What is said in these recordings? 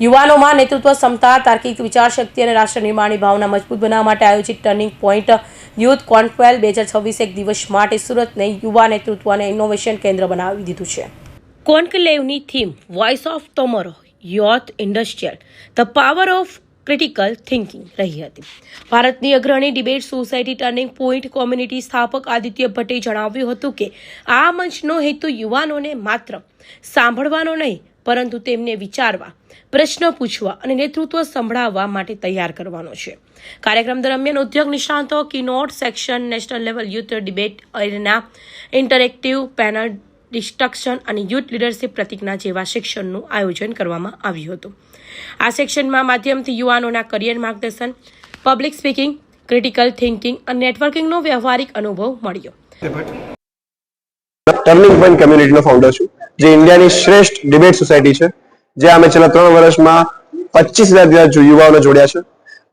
યુવાનોમાં નેતૃત્વ ક્ષમતા, તાર્કિક વિચારશક્તિ અને રાષ્ટ્ર નિર્માણની ભાવના મજબૂત બનાવવા માટે આયોજિત ટર્નિંગ પોઈન્ટ યુથ કોન્ફવેલ બે હજાર છવ્વીસ એક દિવસ માટે સુરતને યુવા નેતૃત્વ અને ઇનોવેશન કેન્દ્ર બનાવી દીધું છે. કોન્કલેવની theme voice of tomorrow, youth industrial, the power of critical thinking રહી હતી. ભારતની અગ્રણી debate society turning point community સ્થાપક આદિત્ય ભટ્ટે જણાવ્યું હતું કે, આ મંચનો હેતુ યુવાનોને માત્ર સાંભળવાનો નહીં પરંતુ તેમને વિચારવા, પ્રશ્ન પૂછવા અને નેતૃત્વ સંભળાવવા માટે તૈયાર કરવાનો છે. કાર્યક્રમ દરમિયાન ઉદ્યોગ નિષ્ણાંતો keynote section national level youth debate arena interactive panel destruction અને યુથ લીડરશિપ પ્રતિજ્ઞા જેવા શિક્ષણનું આયોજન કરવામાં આવ્યું હતું. આ સેક્શનમાં માધ્યમથી યુવાનોના કરિયર માર્ગદર્શન પબ્લિક સ્પીકિંગ ક્રિટિકલ થિંકિંગ અને નેટવર્કિંગનો વ્યવહારિક અનુભવ મળ્યો. ટર્નિંગ પોઈન્ટ કમ્યુનિટીનો ફાઉન્ડર છું. જે ઇન્ડિયાની શ્રેષ્ઠ ડિબેટ સોસાયટી છે, જે અમે છેલ્લા ત્રણ વર્ષમાં પચીસ હજાર જેટલા યુવાઓને જોડ્યા છે.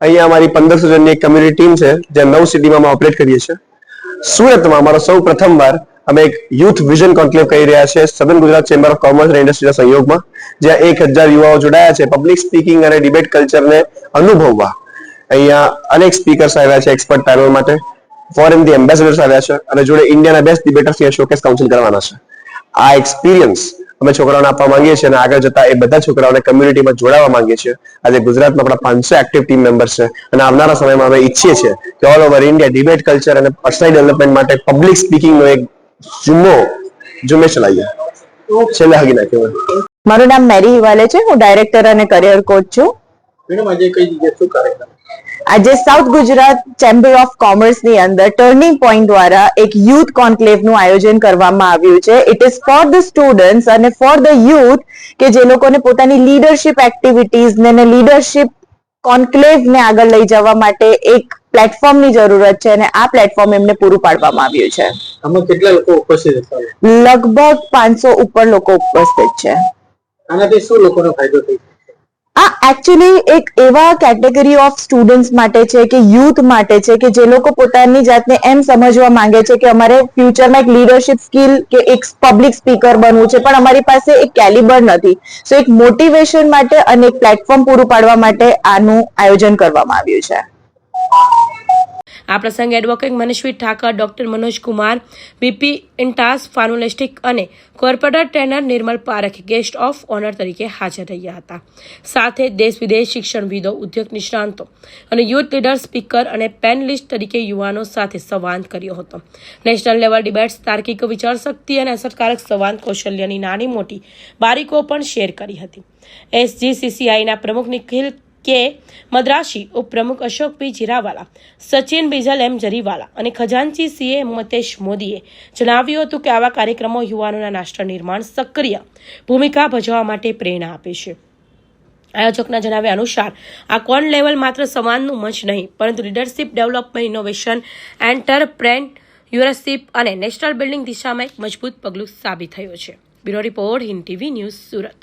અહીંયા અમારી પંદરસો જણની એક કમ્યુનિટી ટીમ છે, જે નવ સિટીમાં અમે ઓપરેટ કરીએ છીએ. સુરતમાં અમારો સૌ પ્રથમવાર અમે એક યુથ વિઝન કોન્ક્લેવ કરી રહ્યા છે સદન ગુજરાત ચેમ્બર ઓફ કોમર્સ અને ઇન્ડસ્ટ્રીના સહયોગમાં, જ્યાં એક હજાર યુવાઓ જોડાયા છે પબ્લિક સ્પીકિંગ અને ડિબેટ કલ્ચરને અનુભવવા. અહીંયા અનેક સ્પીકર્સ આવ્યા છે એક્સપર્ટ પેનલ માટે. ફોરેનથી એમ્બેસેડર્સ આવ્યા છે, અને જોડે ઇન્ડિયાના બેસ્ટ ડિબેટર્સ શોકેસ કાઉન્સિલ કરવાના છે. આ એક્સપિરિયન્સ અમે છોકરાઓને આપવા માંગીએ છીએ અને આગળ જતા એ બધા છોકરાઓને કમ્યુનિટીમાં જોડાવા માંગીએ છીએ. આજે ગુજરાતમાં આપણા પાંચસો એક્ટિવ ટીમ મેમ્બર્સ છે અને આવનારા સમયમાં અમે ઈચ્છીએ છીએ કે all over India debate culture અને પર્સનલ ડેવલપમેન્ટ માટે પબ્લિક સ્પીકિંગનો એક જુમ્મો ઝુંબેશ ચલાવીએ છેલ્લે હગી નાખ્યો મારું નામ મેરી હિવાલે છે. હું ડાયરેક્ટર અને કરિયર કોચ છું. મેડમ આજે કઈ જગ્યાએ શું કાર્યક્રમ? આજે સાઉથ ગુજરાત ચેમ્બર ઓફ કોમર્સની અંદર ટર્નિંગ પોઈન્ટ દ્વારા એક યુથ કોન્ક્લેવનું આયોજન કરવામાં આવ્યું છે. It is for the students અને ફોર ધ યુથ કે જે લોકોને પોતાની લીડરશિપ એક્ટિવિટીઝ ને લીડરશિપ કોન્ક્લેવ ને આગળ લઈ જવા માટે એક પ્લેટફોર્મની જરૂરત છે અને આ પ્લેટફોર્મ એમને પૂરું પાડવામાં આવ્યું છે. આમાં કેટલા લોકો ઉપસ્થિત હતા? લગભગ પાંચસો ઉપર લોકો ઉપસ્થિત છે. આનાથી શું લોકોનો ફાયદો થઈ? આ એકચ્યુઅલી એક એવા કેટેગરી ઓફ સ્ટુડન્ટ્સ માટે છે કે યુથ માટે છે કે જે લોકો પોતાની જાતને એમ સમજવા માંગે છે કે અમારે ફ્યુચરમાં એક લીડરશિપ સ્કિલ કે એક પબ્લિક સ્પીકર બનવું છે. પણ અમારી પાસે એક કેલિબર નથી. સો એક મોટિવેશન માટે અને એક પ્લેટફોર્મ પૂરું પાડવા માટે આનું આયોજન કરવામાં આવ્યું છે. આ પ્રસંગે advocate Manishvi Thakar doctor Manoj Kumar BP Intas ફાર્મોલિસ્ટિક અને corporate trainer Nirmal Parekh guest of honour તરીકે હાજર રહ્યા હતા. સાથે દેશ વિદેશ શિક્ષણવિદો, ઉદ્યોગ નિષ્ણાંતો અને યુથ લીડર સ્પીકર અને પેનલિસ્ટ તરીકે યુવાનો સાથે સંવાદ કર્યો હતો. નેશનલ લેવલ ડિબેટ્સ તાર્કિક વિચારશક્તિ અને અસરકારક સંવાદ કૌશલ્યની નાની મોટી બારીકો પણ શેર કરી હતી. એસજીસીસીઆઈના પ્રમુખ નિખિલ કે મદ્રાસી ઉપપ્રમુખ અશોક પી જીરાવાલા, સચિન બિજલ એમ જરીવાલા અને ખજાનચી સીએ મતેશ મોદીએ જણાવ્યું હતું કે આવા કાર્યક્રમો યુવાનોના રાષ્ટ્ર નિર્માણ સક્રિય ભૂમિકા ભજવવા માટે પ્રેરણા આપે છે. આયોજકના જણાવ્યા અનુસાર, આ કોન લેવલ માત્ર સમાનનું મંચ નહીં, પરંતુ લીડરશિપ, ડેવલપમેન્ટ, ઇનોવેશન એન્ટરપ્રેન્યુરશિપ અને નેશનલ બિલ્ડિંગ દિશામાં એક મજબૂત પગલું સાબિત થયું છે. Bureau report Hind TV news Surat.